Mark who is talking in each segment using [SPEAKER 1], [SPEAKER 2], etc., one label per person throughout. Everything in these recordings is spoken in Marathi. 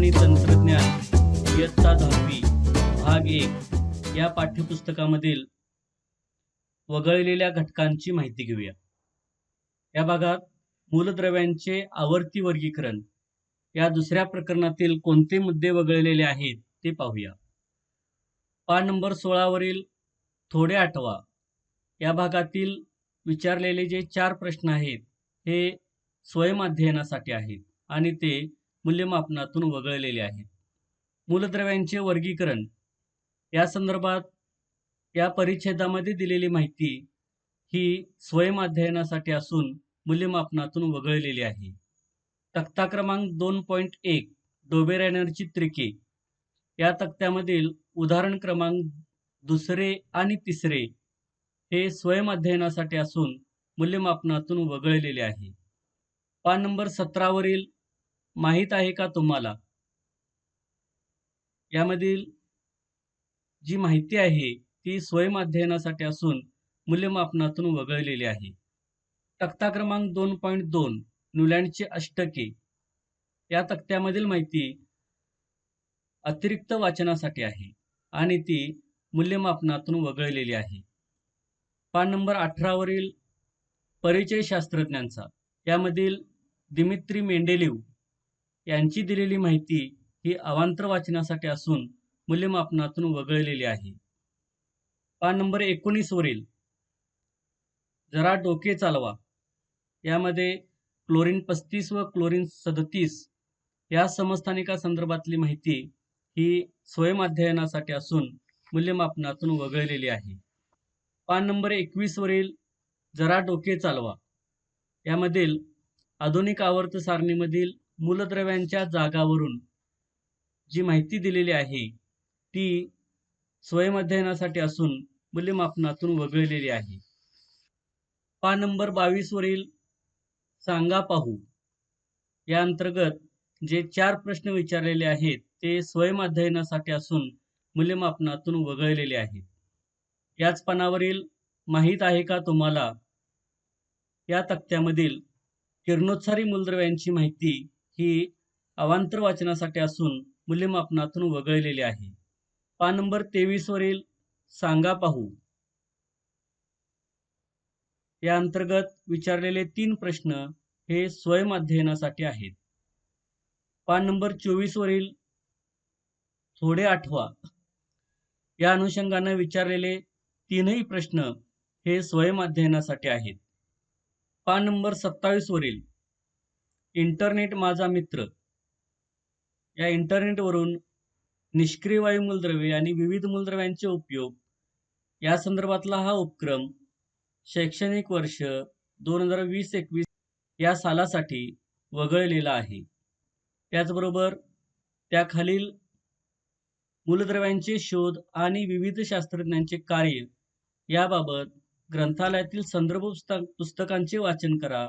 [SPEAKER 1] आणि तंत्रज्ञान इयत्ता दहावी भाग एक या पाठ्यपुस्तकामधील वगळलेल्या घटकांची माहिती घेऊया. या भागात मूलद्रव्यांचे आवर्ती वर्गीकरण या दुसऱ्या प्रकरणातील कोणते मुद्दे वगळलेले आहेत ते पाहूया. पान नंबर सोळावरील थोडे आठवा या भागातील विचारलेले जे चार प्रश्न आहेत हे स्वयं अध्ययनासाठी आहेत आणि ते मूल्यमापनातून वगळलेले आहे. मूलद्रव्यांचे वर्गीकरण. या संदर्भात या परिच्छेदामध्ये दिलेली माहिती ही स्वयंअध्ययनासाठी असून मूल्यमापनातून वगळलेली आहे. तक्ता क्रमांक दोन पॉईंट एक डोबेरॅनरची त्रिके. या तक्त्यामधील उदाहरण क्रमांक दुसरे आणि तिसरे हे स्वयंअध्ययनासाठी असून मूल्यमापनातून वगळलेले आहे. पान नंबर सतरावरील माहीत आहे का तुम्हाला? यामधील जी माहिती आहे ती स्वयं अध्ययनासाठी असून मूल्यमापनातून वगळलेली आहे. तक्ता क्रमांक दोन पॉईंट दोन न्यूलँडचे अष्टके. या तक्त्यामधील माहिती अतिरिक्त वाचनासाठी आहे आणि ती मूल्यमापनातून वगळलेली आहे. पान नंबर अठरावरील परिचय शास्त्रज्ञांचा यामधील दिमित्री मेंडेलिव्ह यांची दिलेली माहिती ही अवांतर वाचनासाठी असून मूल्यमापनातून वगळलेली आहे. पान नंबर एकोणीसवरील जरा डोके चालवा. यामध्ये क्लोरीन पस्तीस व क्लोरीन सदतीस या समस्थानिका संदर्भातली माहिती ही स्वयंअध्ययनासाठी असून मूल्यमापनातून वगळलेली आहे. पान नंबर एकवीसवरील जरा डोके चालवा. यामधील आधुनिक आवर्त सारणीमधील मूलद्रव्यांच्या जागावरून जी माहिती दिलेली आहे ती स्वयंअध्ययनासाठी असून मूल्यमापनातून वगळलेली आहे. पान नंबर बावीसवरील सांगा पाहू. या अंतर्गत जे चार प्रश्न विचारलेले आहेत ते स्वयंअध्ययनासाठी असून मूल्यमापनातून वगळलेले आहेत. याच पानावरील माहीत आहे का तुम्हाला? या तक्त्यामधील किरणोत्सारी मूलद्रव्यांची माहिती ही अवांतर वाचनासाठी असून मूल्यमापनातून वगळलेली आहे. पान नंबर तेवीस वरील सांगा पाहू. या अंतर्गत विचारलेले तीन प्रश्न हे स्वयंअध्ययनासाठी आहेत. पान नंबर चोवीस वरील थोडे आठवा. या अनुषंगाने विचारलेले तीनही प्रश्न हे स्वयंअध्ययनासाठी आहेत. पान नंबर सत्तावीस वरील इंटरनेट माझा मित्र. या इंटरनेटवरून निष्क्रिय वायू मूलद्रव्ये आणि विविध मूलद्रव्यांचे उपयोग या संदर्भातला हा उपक्रम शैक्षणिक वर्ष दोन हजार वीस एकवीस या सालासाठी वगळलेला आहे. त्याचबरोबर त्याखालील मूलद्रव्यांचे शोध आणि विविध शास्त्रज्ञांचे कार्य याबाबत ग्रंथालयातील संदर्भ पुस्तक पुस्तकांचे वाचन करा.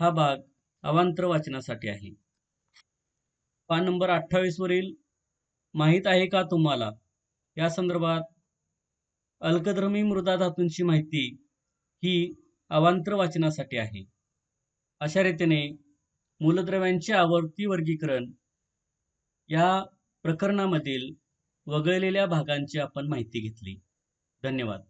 [SPEAKER 1] हा भाग अवांतर वाचनासाठी आहे. पान नंबर अठ्ठावीस वरील माहीत आहे का तुम्हाला? या संदर्भात अल्कधर्मी मृदा धातूंची माहिती ही अवांतर वाचनासाठी आहे. अशा रीतीने मूलद्रव्यांचे आवर्ती वर्गीकरण या प्रकरणामधील वगळलेल्या भागांची आपण माहिती घेतली. धन्यवाद.